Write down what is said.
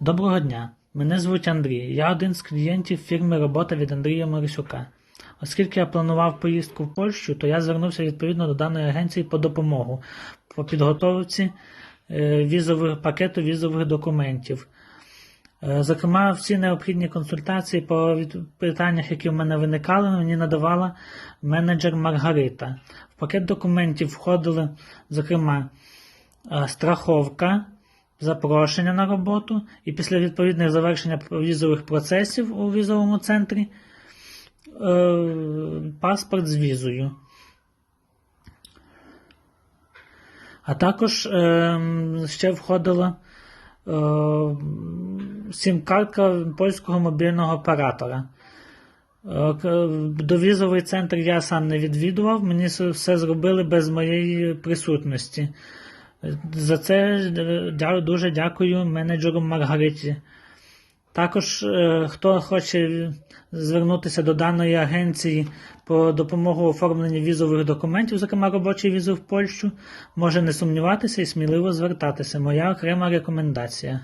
Доброго дня. Мене звуть Андрій. Я один з клієнтів фірми робота від Андрія Морисюка. Оскільки я планував поїздку в Польщу, то я звернувся відповідно до даної агенції по допомогу по підготовці е, візових пакету візових документів. Е, Зокрема, всі необхідні консультації по питаннях, які в мене виникали, мені надавала менеджер Маргарита. В пакет документів входили, зокрема, е, страховка, запрошення на роботу і після відповідних завершення візових процесів у візовому центрі е, паспорт з візою. А також е, ще входила е, сім-картка польського мобільного оператора. Довізовий центр я сам не відвідував, мені все зробили без моєї присутності. За це е, дуже дякую менеджеру Маргариті. Також, е, хто хоче звернутися до даної агенції по допомогу оформлення візових документів, зокрема робочий візу в Польщу, може не сумніватися і сміливо звертатися. Моя окрема рекомендація.